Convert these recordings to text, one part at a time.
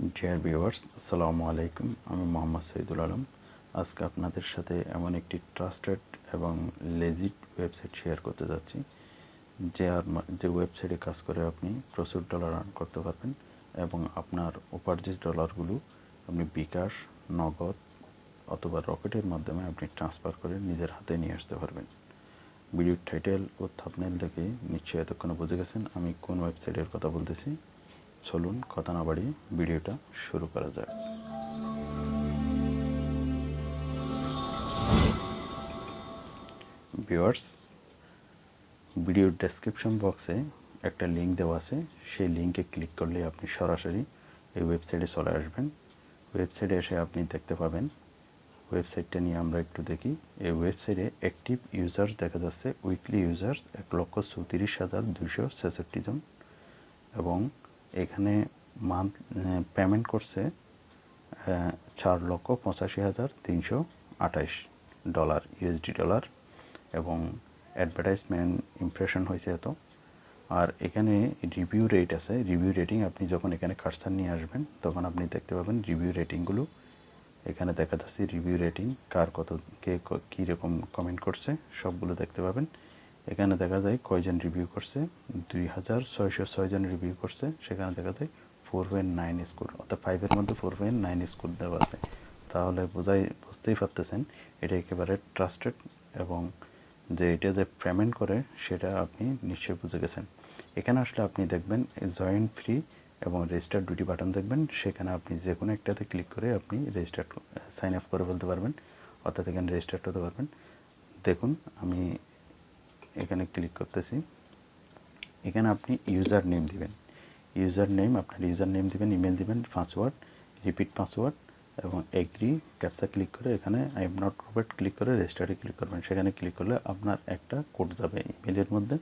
Dear viewers আসসালামু আলাইকুম আমি মোহাম্মদ শহীদুল আলম। আজকে আপনাদের সাথে এমন একটি ট্রাস্টেড এবং লেজিট ওয়েবসাইট শেয়ার করতে যাচ্ছি, যে আর যে ওয়েবসাইটে কাজ করে আপনি প্রচুর ডলার আর্ন করতে পারবেন এবং আপনার উপার্জিত ডলারগুলো আপনি বিকাশ, নগদ অথবা রকেটের মাধ্যমে আপনি ট্রান্সফার করে নিজের হাতে নিয়ে আসতে পারবেন। ভিডিওর টাইটেল ও থাপনেল দেখে নিশ্চয়ই এতক্ষণে বুঝে গেছেন আমি কোন ওয়েবসাইটের কথা বলতেছি। চলুন কথা না বাড়িয়ে ভিডিওটা শুরু করা যাক। ভিউয়ার্স ভিডিওর ডেসক্রিপশন বক্সে একটা লিঙ্ক দেওয়া আছে। সেই লিঙ্কে ক্লিক করলে আপনি সরাসরি এই ওয়েবসাইটে চলে আসবেন। ওয়েবসাইটে এসে আপনি দেখতে পাবেন। ওয়েবসাইটটা নিয়ে আমরা একটু দেখি। এই ওয়েবসাইটে অ্যাক্টিভ ইউজার্স দেখা যাচ্ছে। উইকলি ইউজার্স এক লক্ষ চৌত্রিশ হাজার দুশো ছেষট্টি জন এবং এখানে মান্থ পেমেন্ট করছে চার লক্ষ পঁচাশি হাজার তিনশো আঠাইশ ডলার ইউএসডি ডলার এবং অ্যাডভার্টাইজমেন্ট ইমপ্রেশন হয়েছে এত। আর এখানে রিভিউ রেট আছে। রিভিউ রেটিং আপনি যখন এখানে কার্সার নিয়ে আসবেন, তখন আপনি দেখতে পাবেন রিভিউ রেটিংগুলো এখানে দেখা যাচ্ছে রিভিউ রেটিং কার কত, কে কীরকম কমেন্ট করছে, সবগুলো দেখতে পাবেন। এখানে দেখা যায় কয়জন রিভিউ করছে? দুই হাজার ছয়শো ছয়জন রিভিউ করছে। সেখানে দেখা যায় ফোর পয়েন্ট নাইন স্কোর অর্থাৎ ফাইভের মধ্যে ফোর পয়েন্ট নাইন স্কোর দেওয়া আছে। তাহলে বোঝাই, বুঝতেই পারতেছেন, এটা একেবারে ট্রাস্টেড এবং যে এটা যে পেমেন্ট করে, সেটা আপনি নিশ্চয়ই বুঝে গেছেন। এখানে আসলে আপনি দেখবেন জয়েন্ট ফ্রি এবং রেজিস্টার দুটি বাটন দেখবেন। সেখানে আপনি যে কোনো একটাতে ক্লিক করে আপনি রেজিস্টার সাইন আপ করে ফেলতে পারবেন। অর্থাৎ এখানে রেজিস্টার করতে পারবেন। দেখুন, আমি এখানে ক্লিক করতেছি। এখানে আপনি ইউজার নেম দিবেন। ইউজার নেম আপনার ইউজার নেম দিবেন ইমেল দিবেন পাসওয়ার্ড রিপিট পাসওয়ার্ড এবং এগ্রি ক্যাপচা ক্লিক করে এখানে I am not robot click করে রেজিস্টারে ক্লিক করবেন। সেখানে ক্লিক করলে আপনার একটা কোড যাবে। ইমেলের মধ্যে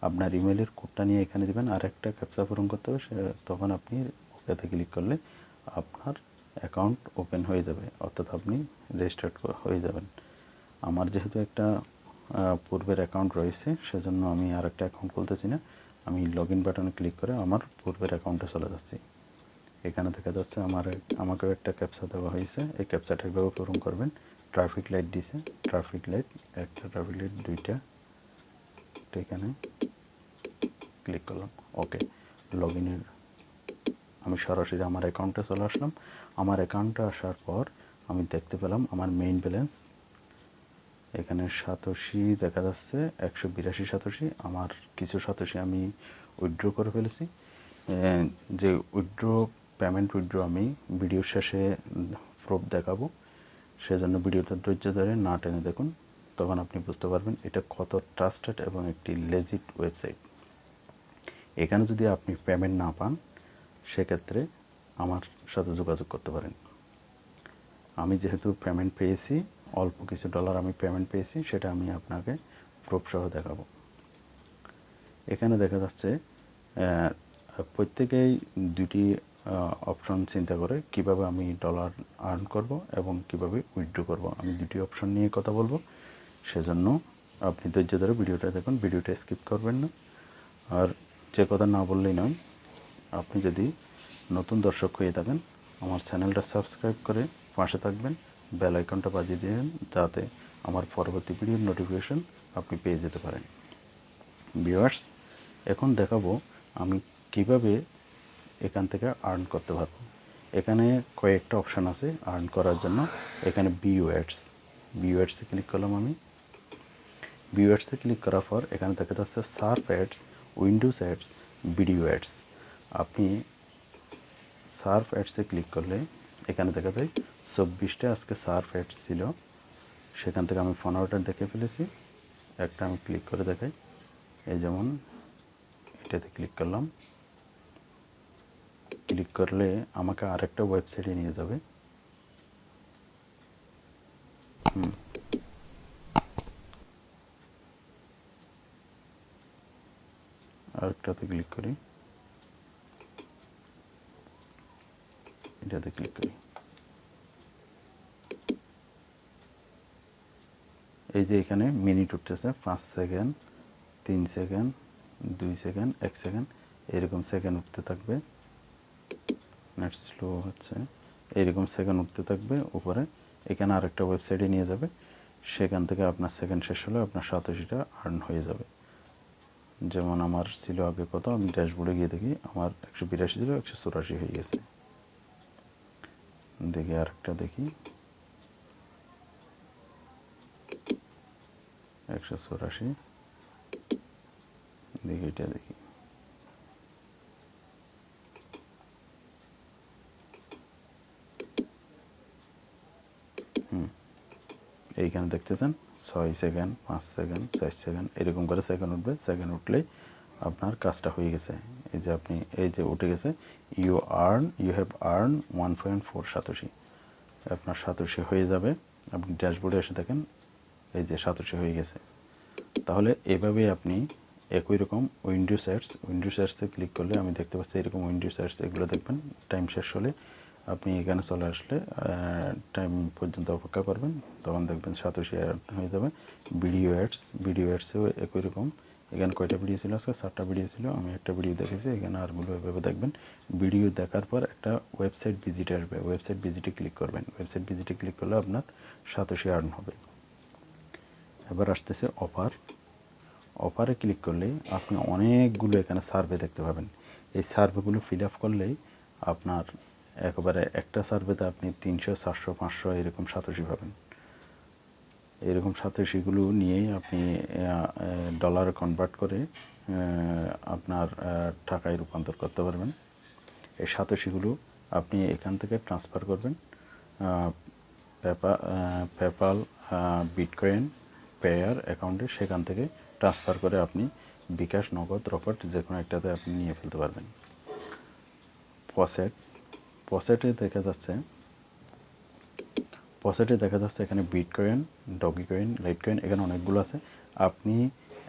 আপনার ইমেলের কোডটা নিয়ে এখানে দেবেন। আর একটা ক্যাপচা পূরণ করতে হবে। তখন আপনি ওকেতে ক্লিক করলে আপনার অ্যাকাউন্ট ওপেন হয়ে যাবে। অর্থাৎ আপনি রেজিস্টার্ড হয়ে যাবেন। আমার যেহেতু একটা পূর্বের অ্যাকাউন্ট রয়েছে, সেজন্য আমি আর একটা অ্যাকাউন্ট খুলতেছি না। আমি লগ ইন বাটনে ক্লিক করে আমার পূর্বের অ্যাকাউন্টে চলে যাচ্ছি। এখানে দেখা যাচ্ছে আমার আমাকেও একটা ক্যাপচা দেওয়া হয়েছে। এই ক্যাপচাটা এভাবে পূরণ করবেন। ট্রাফিক লাইট দিছে। ট্রাফিক লাইট একটা ট্রাফিক লাইট দুইটা। এখানে ক্লিক করলাম। ওকে লগ ইনের আমি সরাসরি আমার অ্যাকাউন্টে চলে আসলাম। আমার অ্যাকাউন্টে আসার পর আমি দেখতে পেলাম আমার মেইন ব্যালেন্স এখানে সাতশি দেখা যাচ্ছে, একশো বিরাশি সাতশি। আমার কিছু সাতশি আমি উইথড্র করে ফেলেছি। যে উইথড্র পেমেন্ট উইথড্র আমি ভিডিওর শেষে প্রুফ দেখাবো। সেজন্য ভিডিওটা ধৈর্য ধরে না টেনে দেখুন, তখন আপনি বুঝতে পারবেন এটা কত ট্রাস্টেড এবং একটি লেজিট ওয়েবসাইট এখানে যদি আপনি পেমেন্ট না পান, সেক্ষেত্রে আমার সাথে যোগাযোগ করতে পারেন। আমি যেহেতু পেমেন্ট পেয়েছি অল্প কিছু ডলার আমি পেমেন্ট পেয়েছি, সেটা আমি আপনাকে প্রুফ সহ দেখাবো। এখানে দেখা যাচ্ছে প্রত্যেকেই দুটি অপশন চিন্তা করে কীভাবে আমি ডলার আর্ন করব এবং কীভাবে উইথড্র করব। আমি দুটি অপশন নিয়ে কথা বলব। সেজন্য আপনি ধৈর্য ধরে ভিডিওটা দেখুন, ভিডিওটা স্কিপ করবেন না। আর যে কথা না বললেই নয়, আপনি যদি নতুন দর্শক হয়ে থাকেন, আমার চ্যানেলটা সাবস্ক্রাইব করে পাশে থাকবেন। বেল আইকনটা বাজিয়ে দিন, যাতে আমার পরবর্তী ভিডিওর নোটিফিকেশন আপনি পেয়ে যেতে পারেন। ভিউয়ার্স এখন দেখাবো আমি কীভাবে এখান থেকে আর্ন করতে পারব। এখানে কয়েকটা অপশান আছে আর্ন করার জন্য। এখানে বিউ অ্যাডস বিউ অ্যাডসে ক্লিক করলাম আমি। বিউ অ্যাডসে ক্লিক করার পর এখানে দেখা যাচ্ছে surf ads windows ads video ads আপনি সার্ফ অ্যাডসে ক্লিক করলে এখানে দেখা যায় চব্বিশটা আজকে সার্ফ অ্যাডস ছিল। সেখান থেকে আমি পনেরোটা দেখে ফেলেছি। একটা আমি ক্লিক করে দেখাই। এই যেমন, এটাতে ক্লিক করলাম। ক্লিক করলে আমাকে আরেকটা ওয়েবসাইটে নিয়ে যাবে। হুম। আরেকটাতে ক্লিক করি। এটাতে ক্লিক করি। এই যে এখানে মিনিট উঠতেছে, পাঁচ সেকেন্ড, তিন সেকেন্ড, দুই সেকেন্ড, এক সেকেন্ড, এরকম সেকেন্ড উঠতে থাকবে। নেট স্লো হচ্ছে। এইরকম সেকেন্ড উঠতে থাকবে উপরে। এখানে আরেকটা ওয়েবসাইটে নিয়ে যাবে। সেখান থেকে আপনার সেকেন্ড শেষ হলে আপনার সাতাশিটা আর্ন হয়ে যাবে। যেমন আমার ছিল আগে কত, আমি ড্যাশবোর্ডে গিয়ে দেখি আমার একশো বিরাশি ছিল, একশো চুরাশি হয়ে গেছে। দেখি আরেকটা দেখি। একশো চুরাশি। দেখি এটা দেখি। এইখানে দেখতেছেন? ছয় সেকেন্ড, পাঁচ সেকেন্ড, চার সেকেন্ড, এরকম করে সেকেন্ড উঠবে। সেকেন্ড উঠলেই আপনার কাজটা হয়ে গেছে। এই যে আপনি, এই যে উঠে গেছে you earn you have earn one point four সাতাশি। আপনার সাতাশি হয়ে যাবে। আপনি ড্যাশবোর্ডে এসে দেখেন এই যে সাতাশি হয়ে গেছে। তাহলে এভাবে আপনি একই রকম উইন্ডো সেটস উইন্ডো সেটসে ক্লিক করলে আমি দেখতে পাচ্ছি এরকম উইন্ডো সেটস এগুলো দেখবেন টাইম শেষ হলে আপনি এখানে চলে আসলে টাইম পর্যন্ত অপেক্ষা করবেন, তখন দেখবেন সাতাশি হয়ে যাবে। ভিডিও অ্যাডস ভিডিও অ্যাডসেও একই রকম। এখানে কয়টা ভিডিও ছিল আজকে? চারটা ভিডিও ছিল, আমি একটা ভিডিও দেখেছি, এখানে আরগুলো এভাবে দেখবেন। ভিডিও দেখার পর একটা ওয়েবসাইট ভিজিটে আসবে ওয়েবসাইট ভিজিটে ক্লিক করবেন। ওয়েবসাইট ভিজিটে ক্লিক করলে আপনার সাতাশি আর্ন হবে। এবার আসতেছে অফার। অফারে ক্লিক করলে আপনি অনেকগুলো এখানে সার্ভে দেখতে পাবেন। এই সার্ভেগুলো ফিল আপ করলেই আপনার একেবারে একটা সার্ভেতে আপনি তিনশো, চারশো, পাঁচশো এরকম সাতাশি পাবেন। এরকম সাতাশিগুলো নিয়েই আপনি ডলার কনভার্ট করে আপনার টাকায় রূপান্তর করতে পারবেন। এই সাতাশিগুলো আপনি এখান থেকে ট্রান্সফার করবেন। পেপা পেপাল বিটকয়েন পেয়ার অ্যাকাউন্টে সেখান থেকে ট্রান্সফার করে আপনি বিকাশ, নগদ, রকেট যে কোনো একটাতে আপনি নিয়ে ফেলতে পারবেন। পসেট পসেটে দেখা যাচ্ছে পসেটে দেখা যাচ্ছে এখানে bitcoin dogecoin litecoin এখানে অনেকগুলো আছে। আপনি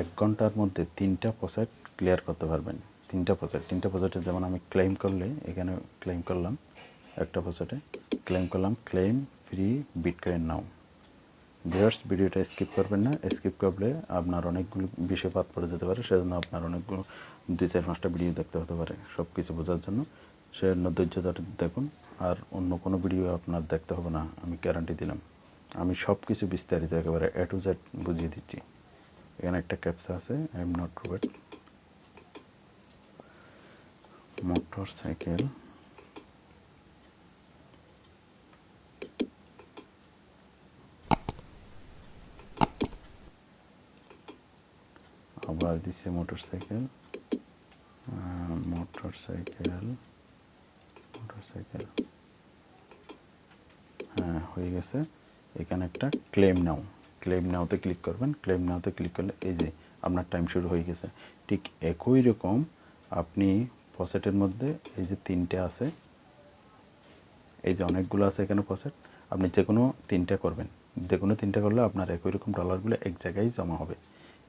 এক ঘণ্টার মধ্যে তিনটা পসেট ক্লিয়ার করতে পারবেন। তিনটা পসেট তিনটা পসেটে যেমন আমি ক্লেম করলে, এখানে ক্লেম করলাম একটা পসেটে ক্লেম করলাম claim free bitcoin now viewers ভিডিওটা স্কিপ করবেন না। স্কিপ করলে আপনার অনেকগুলো বিষয় বাদ পড়ে যেতে পারে, সেজন্য আপনার অনেকগুলো দুই চার পাঁচটা ভিডিও দেখতে হতে পারে সব কিছু বোঝার জন্য। সে ধৈর্য ধরে দেখুন, আর অন্য কোনো ভিডিও আপনার দেখতে হবে না, আমি গ্যারান্টি দিলাম। আমি সব কিছু বিস্তারিত একেবারে এ টু জেড বুঝিয়ে দিচ্ছি। এখানে একটা ক্যাপসা আছে I am not robot motorcycle আবার দিচ্ছে motorcycle motorcycle motorcycle হ্যাঁ হয়ে গেছে। এখানে একটা ক্লেম নাও। ক্লেম নাওতে ক্লিক করবেন। ক্লেম নাওতে ক্লিক করলে এই যে আপনার টাইম শুরু হয়ে গেছে। ঠিক একই রকম আপনি পসেটের মধ্যে এই যে তিনটে আছে, এই যে অনেকগুলো আছে এখানে পসেট, আপনি যে কোনো তিনটা করবেন। যে কোনো তিনটা করলে আপনার একই রকম ডলারগুলো এক জায়গায় জমা হবে।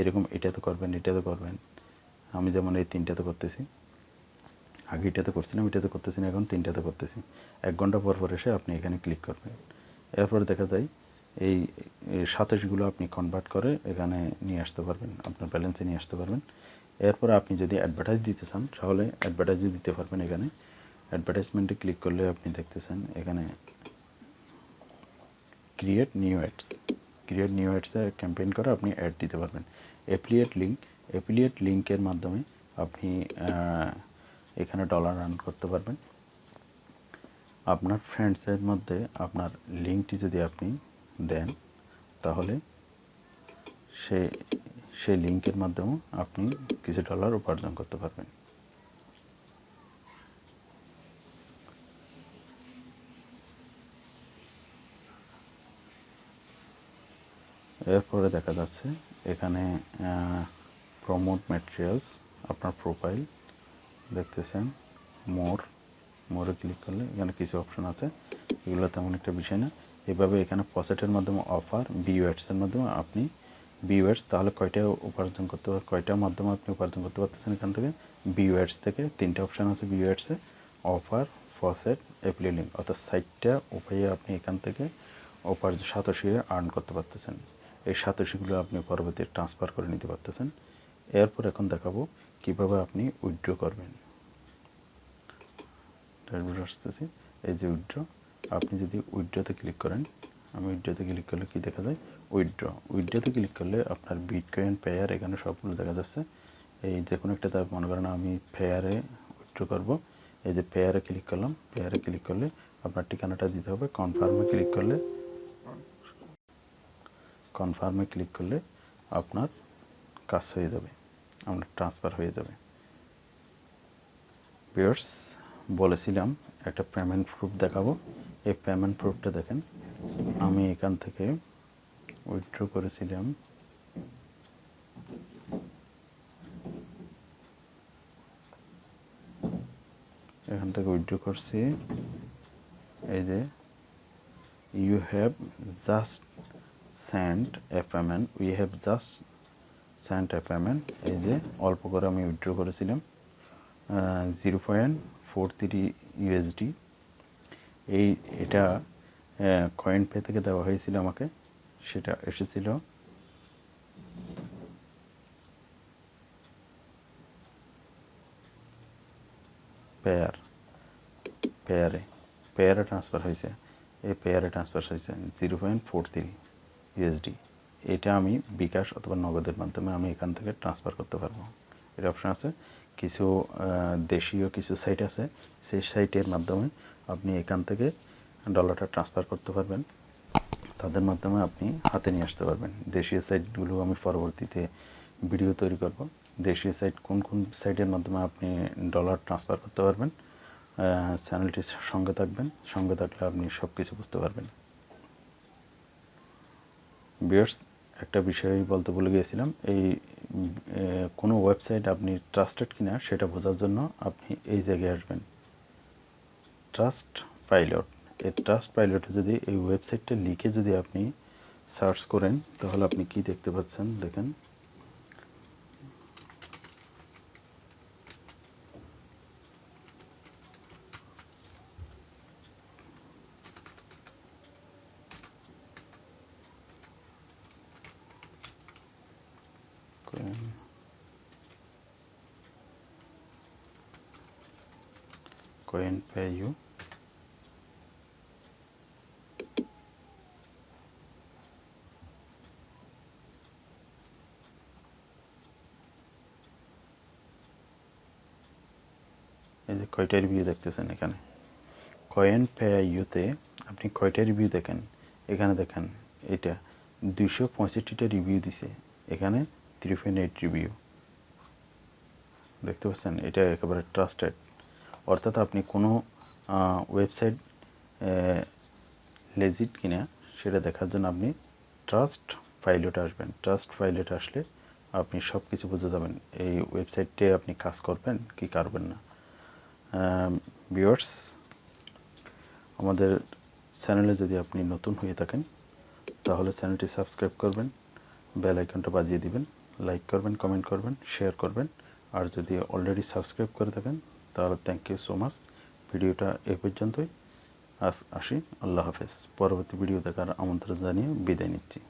এরকম এটাতে করবেন এটাতে করবেন। আমি যেমন এই তিনটাতে করতেছি। আগে এটাতে করছিলাম এটাতে করতেছি না, এখন তিনটাতে করতেছি। এক ঘণ্টা পর পর এসে আপনি এখানে ক্লিক করবেন। এরপরে দেখা যায় এই সাতাশগুলো আপনি কনভার্ট করে এখানে নিয়ে আসতে পারবেন, আপনার ব্যালেন্সে নিয়ে আসতে পারবেন। এরপর আপনি যদি অ্যাডভার্টাইজ দিতে চান, তাহলে অ্যাডভার্টাইজও দিতে পারবেন এখানে। অ্যাডভার্টাইজমেন্টে ক্লিক করলে আপনি দেখতেছেন এখানে create new ads create new অ্যাডসে campaign করে আপনি অ্যাড দিতে পারবেন। অ্যাফিলিয়েট লিঙ্ক অ্যাফিলিয়েট লিঙ্কের মাধ্যমে আপনি এখানে ডলার রান করতে পারবেন। আপনার ফ্রেন্ডসের মধ্যে আপনার লিঙ্কটি যদি আপনি দেন, তাহলে সে সেই লিঙ্কের মাধ্যমে আপনি কিছু ডলার উপার্জন করতে পারবেন। এরপরে দেখা যাচ্ছে এখানে প্রমোট ম্যাটেরিয়ালস আপনার প্রোফাইল দেখতেছেন, মোর, মোরে ক্লিক করলে এখানে কিছু অপশন আছে। এগুলো তেমন একটা বিষয় না। এভাবে এখানে পসেটের মাধ্যমে অফার বিওয়ার্ডসের মাধ্যমে আপনি বিওয়ার্ডস তাহলে কয়টা উপার্জন করতে পার কয়টার মাধ্যমে আপনি উপার্জন করতে পারতেছেন এখান থেকে? বিওয়ার্ডস থেকে তিনটা অপশান আছে বিওয়ার্ডসে অফার ফসেট অ্যাপ্লিলিং অর্থাৎ সাইটটা উপায়ে আপনি এখান থেকে উপার্জন সাতাশি আর্ন করতে পারতেছেন। এই সাতাশিগুলো আপনি পরবর্তী ট্রান্সফার করে নিতে পারতেছেন। এরপর এখন দেখাবো কীভাবে আপনি উইথড্র করবেন। আসতেছি। এই যে উইথড্র আপনি যদি উইথড্রতে ক্লিক করেন, আমি উইথড্রতে ক্লিক করলে কি দেখা যায়? উইথড্র উইথড্রতে ক্লিক করলে আপনার বিটকয়েন পেয়ার এখানে সবগুলো দেখা যাচ্ছে। এই যে কোনো একটা তার মনে করেন আমি পেয়ারে উইথড্র করব। এই যে পেয়ারে ক্লিক করলাম। পেয়ারে ক্লিক করলে আপনার ঠিকানাটা দিতে হবে। কনফার্মে ক্লিক করলে কনফার্মে ক্লিক করলে আপনার কাজ হয়ে যাবে, আপনার ট্রান্সফার হয়ে যাবে। ভিউয়ার্স বলেছিলাম একটা পেমেন্ট প্রুফ দেখাবো। এই পেমেন্ট প্রুফটা দেখেন, আমি এখান থেকে উইথড্র করেছিলাম। এখান থেকে উইথড্র করছি। এই যে you have just sent a payment we have just sent a payment এই যে অল্প করে আমি উইথড্র করেছিলাম zero point four three USD এই, এটা কয়েন পে থেকে দেওয়া হয়েছিল আমাকে। সেটা এসেছিল পেয়ার পেয়ারে পেয়ারে ট্রান্সফার হয়েছে। এই পেয়ারে ট্রান্সফার হয়েছে zero point four three USD এটা আমি বিকাশ অথবা নগদের মাধ্যমে আমি এখান থেকে ট্রান্সফার করতে পারব। এর অপশান আছে, কিছু দেশীয় কিছু সাইট আছে, সেই সাইটের মাধ্যমে আপনি এখান থেকে ডলারটা ট্রান্সফার করতে পারবেন। তাদের মাধ্যমে আপনি হাতে নিয়ে আসতে পারবেন। দেশীয় সাইটগুলো আমি পরবর্তীতে ভিডিও তৈরি করব। দেশীয় সাইট কোন কোন সাইটের মাধ্যমে আপনি ডলার ট্রান্সফার করতে পারবেন চ্যানেলটির সঙ্গে থাকবেন, সঙ্গে থাকলে আপনি সব কিছু বুঝতে পারবেন। বিয়ার্স, একটা বিষয় বলতে ভুলে গিয়েছিলাম। এই কোনো ওয়েবসাইট আপনি ট্রাস্টেড কিনা সেটা বোঝার জন্য আপনি এই জায়গায় আসবেন। Trust pilot. এই ট্রাস্ট পাইলটে যদি এই ওয়েবসাইটটা লিখে যদি আপনি সার্চ করেন, তাহলে আপনি কি দেখতে পাচ্ছেন? দেখেন। Coin you. এই যে কয়টা রিভিউ দেখতেছেন এখানে? কয়েন পে ইউতে আপনি কয়টা রিভিউ দেখেন? এখানে দেখেন এটা দুইশো পঁয়ষট্টিটা রিভিউ দিছে। এখানে এইট রিভিউ দেখতে পাচ্ছেন, এটা একেবারে ট্রাস্টেড অর্থাৎ আপনি কোনো ওয়েবসাইট লেজিট কিনা, সেটা দেখার জন্য আপনি ট্রাস্ট পাইলটে আসবেন। ট্রাস্ট পাইলটে আসলে আপনি সব কিছু বুঝে যাবেন, এই ওয়েবসাইটে আপনি কাজ করবেন কি করবেন না। ভিউয়ার্স আমাদের চ্যানেলে যদি আপনি নতুন হয়ে থাকেন, তাহলে চ্যানেলটি সাবস্ক্রাইব করবেন বেল আইকনটা বাজিয়ে দিবেন। লাইক করবেন কমেন্ট করবেন শেয়ার করবেন। আর যদি অলরেডি সাবস্ক্রাইব করে থাকেন, তাহলে থ্যাংক ইউ সো মাচ ভিডিওটা এ পর্যন্তই। আস আসি, আল্লাহ হাফেজ। পরবর্তী ভিডিও দেখার আমন্ত্রণ জানিয়ে বিদায় নিচ্ছি।